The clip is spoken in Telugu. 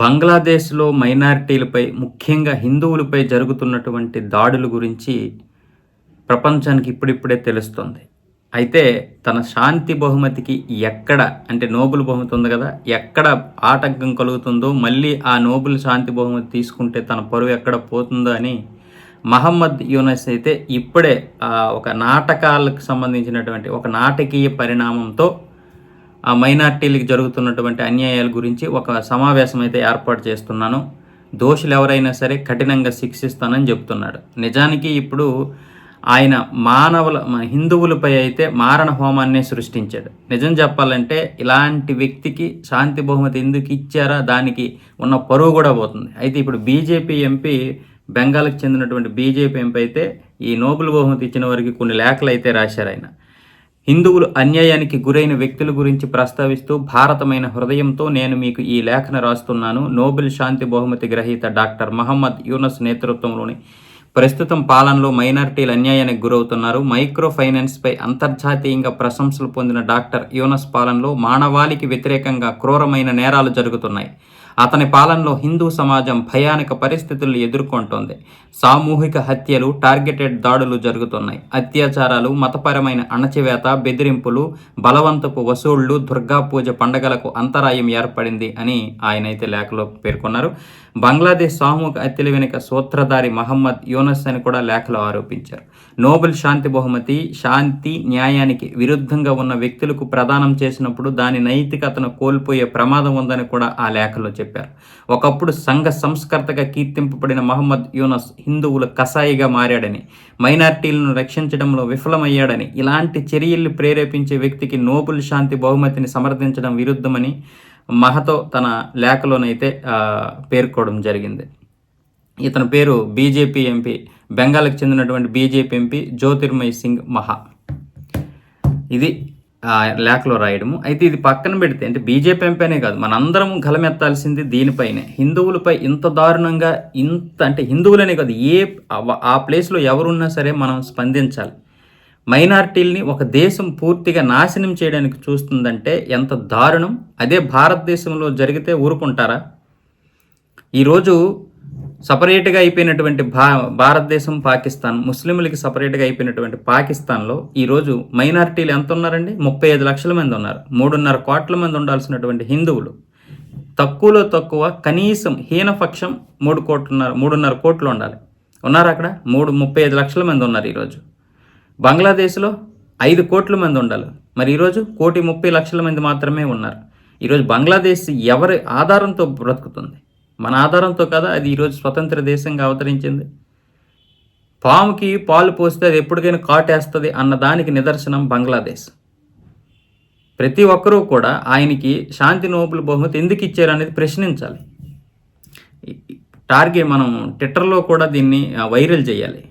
బంగ్లాదేశ్లో మైనారిటీలపై ముఖ్యంగా హిందువులపై జరుగుతున్నటువంటి దాడుల గురించి ప్రపంచానికి ఇప్పుడిప్పుడే తెలుస్తుంది. అయితే తన శాంతి బహుమతికి ఎక్కడ అంటే నోబుల్ బహుమతి ఉంది కదా ఎక్కడ ఆటంకం కలుగుతుందో మళ్ళీ ఆ నోబుల్ శాంతి బహుమతి తీసుకుంటే తన పరువు ఎక్కడ పోతుందో అని మహమ్మద్ యూనస్ అయితే ఇప్పుడే ఒక నాటకాలకు సంబంధించినటువంటి ఒక నాటకీయ పరిణామంతో ఆ మైనార్టీలకు జరుగుతున్నటువంటి అన్యాయాల గురించి ఒక సమావేశం అయితే ఏర్పాటు చేస్తున్నాను. దోషులు ఎవరైనా సరే కఠినంగా శిక్షిస్తానని చెప్తున్నాడు. నిజానికి ఇప్పుడు ఆయన మానవుల మన హిందువులపై అయితే మారణ హోమాన్నే సృష్టించాడు. నిజం చెప్పాలంటే ఇలాంటి వ్యక్తికి శాంతి బహుమతి ఎందుకు ఇచ్చారా? దానికి ఉన్న పరువు కూడా పోతుంది. అయితే ఇప్పుడు బీజేపీ ఎంపీ బెంగాల్కి చెందినటువంటి బీజేపీ ఎంపీ అయితే ఈ నోబెల్ బహుమతి ఇచ్చిన వారికి కొన్ని లేఖలు అయితే రాశారు ఆయన. హిందువులు అన్యాయానికి గురైన వ్యక్తుల గురించి ప్రస్తావిస్తూ భారతమైన హృదయంతో నేను మీకు ఈ లేఖన రాస్తున్నాను. నోబెల్ శాంతి బహుమతి గ్రహీత డాక్టర్ మహమ్మద్ యూనస్ నేతృత్వంలోని ప్రస్తుతం పాలనలో మైనార్టీలు అన్యాయానికి గురవుతున్నారు. మైక్రో ఫైనాన్స్పై అంతర్జాతీయంగా ప్రశంసలు పొందిన డాక్టర్ యూనస్ పాలనలో మానవాళికి వ్యతిరేకంగా క్రూరమైన నేరాలు జరుగుతున్నాయి. అతని పాలనలో హిందూ సమాజం భయానక పరిస్థితులను ఎదుర్కొంటోంది. సామూహిక హత్యలు టార్గెటెడ్ దాడులు జరుగుతున్నాయి. అత్యాచారాలు మతపరమైన అణచివేత బెదిరింపులు బలవంతపు వసూళ్ళు దుర్గా పూజ పండగలకు అంతరాయం ఏర్పడింది అని ఆయన అయితే లేఖలో పేర్కొన్నారు. బంగ్లాదేశ్ సామూహిక హత్యల వెనుక సూత్రధారి మహమ్మద్ యూనస్ అని కూడా లేఖలో ఆరోపించారు. నోబెల్ శాంతి బహుమతి శాంతి న్యాయానికి విరుద్ధంగా ఉన్న వ్యక్తులకు ప్రదానం చేసినప్పుడు దాని నైతికతను కోల్పోయే ప్రమాదం ఉందని కూడా ఆ లేఖలో చెప్పారు. ఒకప్పుడు సంఘ సంస్కర్తగా కీర్తింపబడిన మహమ్మద్ యూనస్ హిందువుల కసాయిగా మారాడని మైనార్టీలను రక్షించడంలో విఫలమయ్యాడని ఇలాంటి చర్యలు ప్రేరేపించే వ్యక్తికి నోబుల్ శాంతి బహుమతిని సమర్థించడం విరుద్ధమని మహతో తన లేఖలోనైతే పేర్కోవడం జరిగింది. ఇతని పేరు బీజేపీ ఎంపీ బెంగాల్కి చెందినటువంటి బీజేపీ ఎంపీ జ్యోతిర్మయ్ సింగ్ మహా. ఇది లేఖలో రాయడము. అయితే ఇది పక్కన పెడితే అంటే బీజేపీ ఎంపీనే కాదు మనందరం గలమెత్తాల్సింది దీనిపైనే. హిందువులపై ఇంత దారుణంగా ఇంత అంటే హిందువులనే కాదు ఏ ఆ- ఆ ప్లేస్లో ఎవరున్నా సరే మనం స్పందించాలి. మైనార్టీల్ని ఒక దేశం పూర్తిగా నాశనం చేయడానికి చూస్తుందంటే ఎంత దారుణం. అదే భారతదేశంలో జరిగితే ఊరుకుంటారా? ఈరోజు సపరేట్గా అయిపోయినటువంటి భా భారతదేశం పాకిస్తాన్ ముస్లింలకి సపరేట్గా అయిపోయినటువంటి పాకిస్తాన్లో ఈరోజు మైనారిటీలు ఎంత ఉన్నారండి ముప్పై ఐదు లక్షల మంది ఉన్నారు. మూడున్నర కోట్ల మంది ఉండాల్సినటువంటి హిందువులు. తక్కువలో తక్కువ కనీసం హీనపక్షం మూడు కోట్లున్నర మూడున్నర కోట్లు ఉండాలి. ఉన్నారు అక్కడ? మూడు ముప్పై ఐదు లక్షల మంది ఉన్నారు ఈరోజు. బంగ్లాదేశ్లో ఐదు కోట్ల మంది ఉండాలి. మరి ఈరోజు కోటి ముప్పై లక్షల మంది మాత్రమే ఉన్నారు. ఈరోజు బంగ్లాదేశ్ ఎవరి ఆధారంతో బ్రతుకుతుంది? మన ఆధారంతో కదా అది ఈరోజు స్వతంత్ర దేశంగా అవతరించింది. పాముకి పాలు పోస్తే అది ఎప్పటికైనా కాటేస్తుంది అన్న దానికి నిదర్శనం బంగ్లాదేశ్. ప్రతి ఒక్కరూ కూడా ఆయనకి శాంతి నోబుల్ బహుమతి ఎందుకు ఇచ్చారు అనేది ప్రశ్నించాలి టార్గెట్ మనం ట్విట్టర్లో కూడా దీన్ని వైరల్ చేయాలి.